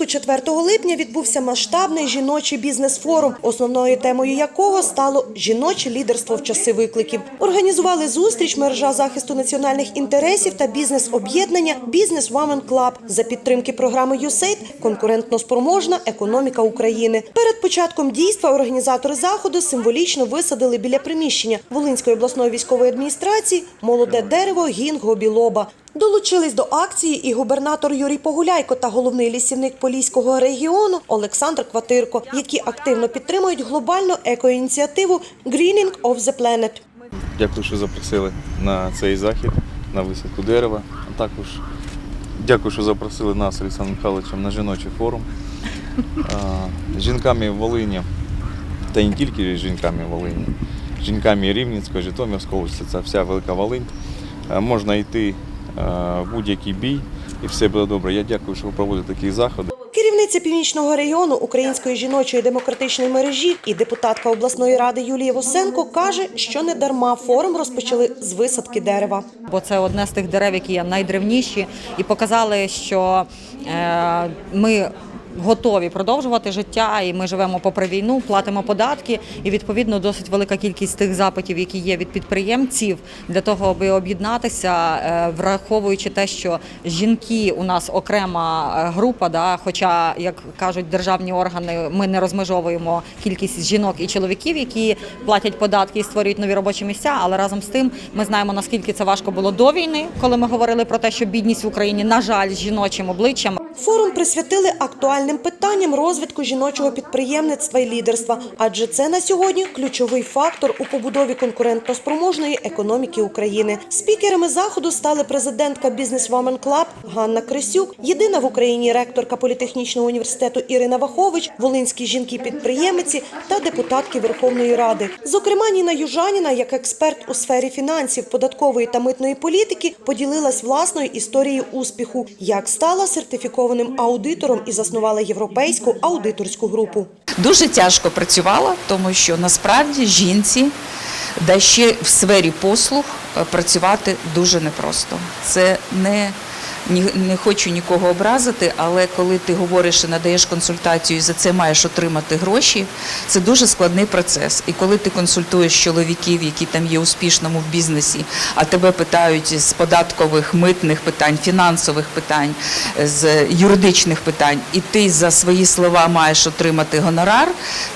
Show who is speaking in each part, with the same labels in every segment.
Speaker 1: Луцьку 4 липня відбувся масштабний жіночий бізнес-форум, основною темою якого стало жіноче лідерство в часи викликів. Організували зустріч мережа захисту національних інтересів та бізнес-об'єднання Бізнес Women Club за підтримки програми USAID «Конкурентно спроможна економіка України. Перед початком дійства організатори заходу символічно висадили біля приміщення Волинської обласної військової адміністрації молоде дерево гінго білоба. Долучились до акції і губернатор Юрій Погуляйко та головний лісівник Поліського регіону Олександр Кватирко, які активно підтримують глобальну екоініціативу «Greening of the Planet».
Speaker 2: Дякую, що запросили на цей захід, на висадку дерева. А також дякую, що запросили нас Олександром Михайловичем на жіночий форум. Жінками Волині, та не тільки жінками Волині, жінками Рівненської, Житомирської області, це вся Велика Волинь. Можна йти в будь-який бій і все буде добре. Я дякую, що ви проводите такі заходи.
Speaker 1: Керівниця північного регіону Української жіночої демократичної мережі і депутатка обласної ради Юлія Восенко каже, що не дарма форум розпочали з висадки дерева.
Speaker 3: бо це одне з тих дерев, які є найдревніші, і показали, що е, ми. Готові продовжувати життя, і ми живемо попри війну, платимо податки, і відповідно досить велика кількість тих запитів, які є від підприємців, для того, аби об'єднатися, е, враховуючи те, що жінки у нас окрема е, група, да, хоча, як кажуть державні органи, ми не розмежовуємо кількість жінок і чоловіків, які платять податки і створюють нові робочі місця. Але разом з тим ми знаємо наскільки це важко було до війни, коли ми говорили про те, що бідність в Україні на жаль з жіночим обличчям.
Speaker 1: Форум присвятили актуальним питанням розвитку жіночого підприємництва і лідерства, адже це на сьогодні ключовий фактор у побудові конкурентноспроможної економіки України. Спікерами заходу стали президентка Business Women Club Ганна Крисюк, єдина в Україні ректорка політехнічного університету Ірина Вахович, волинські жінки-підприємиці та депутатки Верховної Ради. Зокрема, Ніна Южаніна, як експерт у сфері фінансів, податкової та митної політики, поділилась власною історією успіху, як стала сертифікованим аудитором і заснувала європейську аудиторську групу.
Speaker 4: Дуже тяжко працювала, тому що насправді жінці, да ще в сфері послуг, е, працювати дуже непросто. Це не не хочу нікого образити, але коли ти говориш і надаєш консультацію і за це маєш отримати гроші, це дуже складний процес. І коли ти консультуєш чоловіків, які там є успішному в бізнесі, а тебе питають з податкових, митних питань, фінансових питань, з юридичних питань, і ти за свої слова маєш отримати гонорар,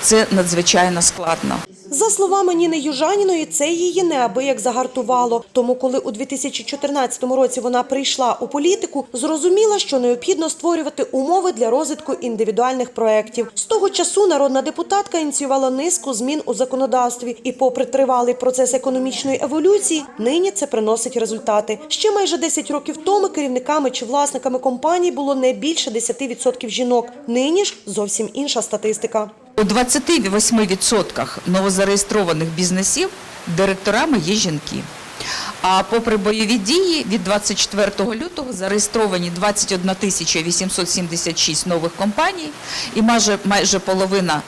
Speaker 4: це надзвичайно складно.
Speaker 1: За словами Ніни Южаніної, це її неабияк загартувало. Тому, коли у 2014 році вона прийшла у політику, зрозуміла, що необхідно створювати умови для розвитку індивідуальних проєктів. З того часу народна депутатка ініціювала низку змін у законодавстві, і, попри тривалий процес економічної еволюції, нині це приносить результати. Ще майже 10 років тому керівниками чи власниками компаній було не більше 10% жінок. Нині ж зовсім інша статистика.
Speaker 4: У 28% новозареєстрованих бізнесів директорами є жінки. А попри бойові дії, від 24 лютого зареєстровані 21 тисяча 876 нових компаній, і майже, майже половина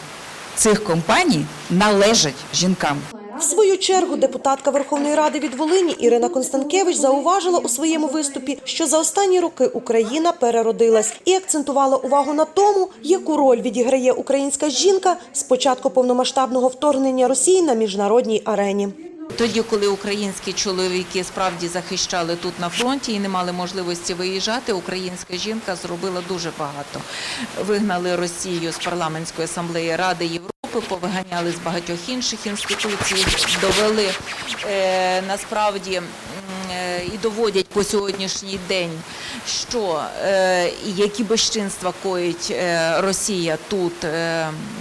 Speaker 4: цих компаній належать жінкам.
Speaker 1: В свою чергу депутатка Верховної Ради від Волині Ірина Констанкевич зауважила у своєму виступі, що за останні роки Україна переродилась і акцентувала увагу на тому, яку роль відіграє українська жінка з початку повномасштабного вторгнення Росії на міжнародній арені.
Speaker 5: Тоді, коли українські чоловіки справді захищали тут на фронті і не мали можливості виїжджати, українська жінка зробила дуже багато. Вигнали Росію з парламентської асамблеї Ради Європи. Повиганяли з багатьох інших інституцій, довели е, насправді е, і доводять по сьогоднішній день, що е, які безчинства коїть е, Росія тут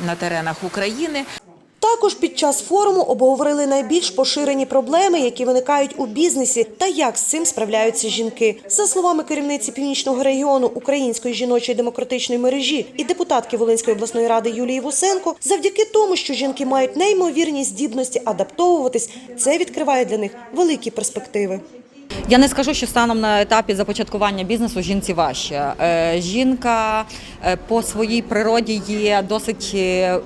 Speaker 5: на теренах України.
Speaker 1: Також під час форуму обговорили найбільш поширені проблеми, які виникають у бізнесі, та як з цим справляються жінки. За словами керівниці північного регіону Української жіночої демократичної мережі і депутатки Волинської обласної ради Юлії Вусенко, завдяки тому, що жінки мають неймовірні здібності адаптовуватись, це відкриває для них великі перспективи.
Speaker 3: Я не скажу, що станом на етапі започаткування бізнесу жінці важче. Е, Жінка е, по своїй природі є досить е,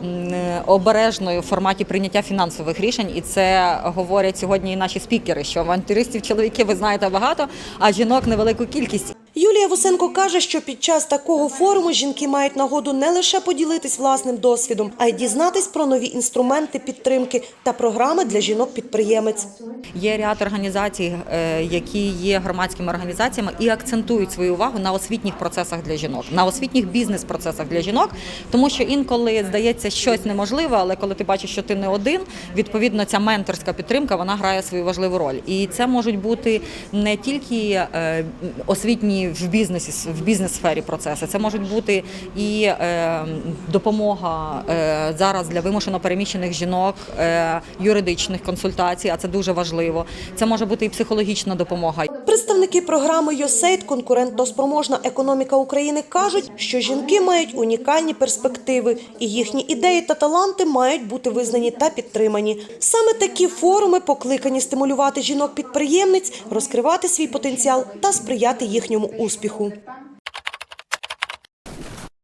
Speaker 3: обережною в форматі прийняття фінансових рішень, і це говорять сьогодні і наші спікери, що авантюристів чоловіків ви знаєте багато, а жінок невелику кількість.
Speaker 1: Юлія Вусенко каже, що під час такого форуму жінки мають нагоду не лише поділитись власним досвідом, а й дізнатись про нові інструменти підтримки та програми для жінок-підприємець.
Speaker 3: Є ряд організацій, е, які є громадськими організаціями і акцентують свою увагу на освітніх процесах для жінок, на освітніх бізнес-процесах для жінок, тому що інколи здається щось неможливе, але коли ти бачиш, що ти не один, відповідно ця менторська підтримка вона грає свою важливу роль. І це можуть бути не тільки е, освітні в бізнесі, в бізнес-сфері процеси, це можуть бути і е, допомога е, зараз для вимушено переміщених жінок, е, юридичних консультацій, а це дуже важливо. Це може бути і психологічна допомога.
Speaker 1: Представники програми «ЮСЕЙД. Конкурентно-спроможна економіка України кажуть, що жінки мають унікальні перспективи, і їхні ідеї та таланти мають бути визнані та підтримані. Саме такі форуми покликані стимулювати жінок-підприємниць, розкривати свій потенціал та сприяти їхньому успіху.